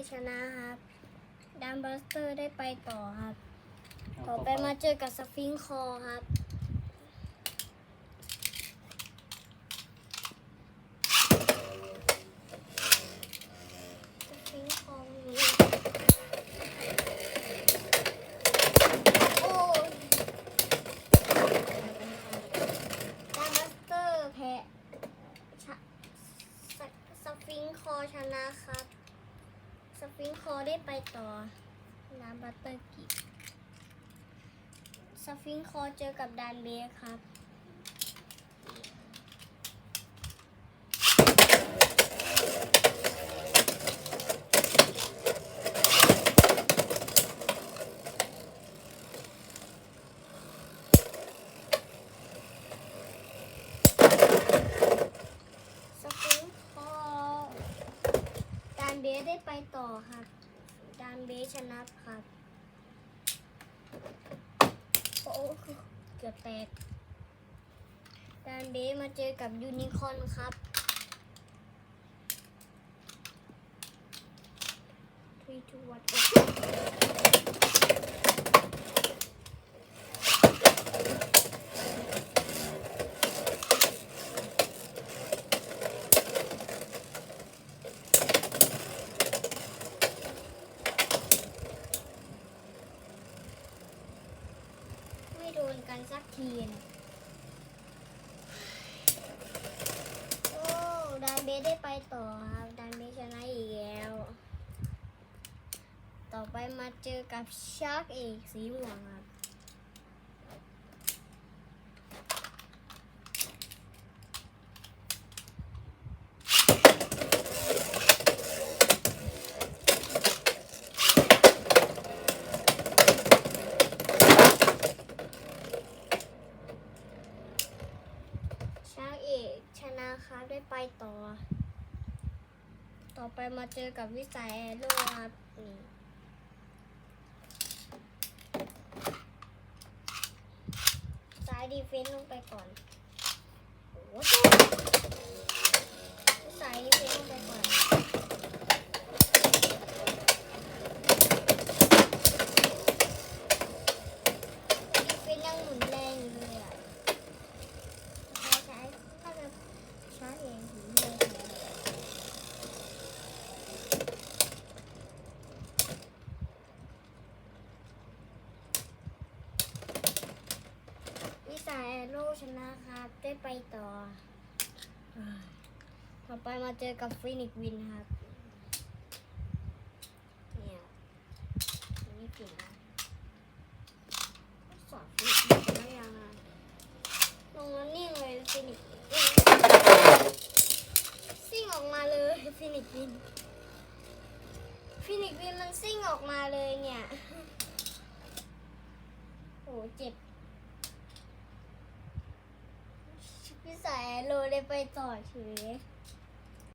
ร์ชนะครับดัมบัสเตอร์ได้ไปต่อครับ ต่อไปมาเจอกับสฟิงค์คอครับสฟิงค์คอมีโอ้ยดัมบัสเตอร์แพ้ชะสสฟิงค์คอชนะครับ สฟิงค์คได้ไปต่อ น้ำบัตเตอร์กิสฟิงค์คเจอกับดานเบสครับ สฟิงค์คอดาน เบสได้ไปต่อครับดานเบสชนะครับโอ้เกือบแตกดานเบสมาเจอกับยูนิคอร์นครับทรีทูวันไม่โดนกันสัก ทีนโอ้ดานเบสได้ไปต่อครับดานเบสชนะอีกแล้ว ต่อไปมาเจอกับชาร์กเอกสีม่วงครับ ชาร์กเอกชนะ ครับได้ไปต่อ ต่อไปมาเจอกับวิสัยแอโร่ครับนี่ซ้ายดีเฟนซ์ลงไปก่อนโอ้โหวิสัยดีเฟนซ์ลงไปก่อน ดีเฟนซ์ยังหมุนแรงอยู่เลยอะ ใช้ใช้ถ้าจะใช้เองถึงเลยวิสายโล ชนะครับ ได้ไปต่อ ต่อไปมาเจอกับฟินิกวินครับ เนี่ยนี่เก่งนสอบฟินิกวินได้ยังไงลงแล้วนิ่งเลยฟินิกซิ่งออกมาเลยฟินิกวิน ฟินิกวินมันซิ่งออกมาเลยเนี่ย โหเจ็บพี่สาย โลเลยไปต่อเฉย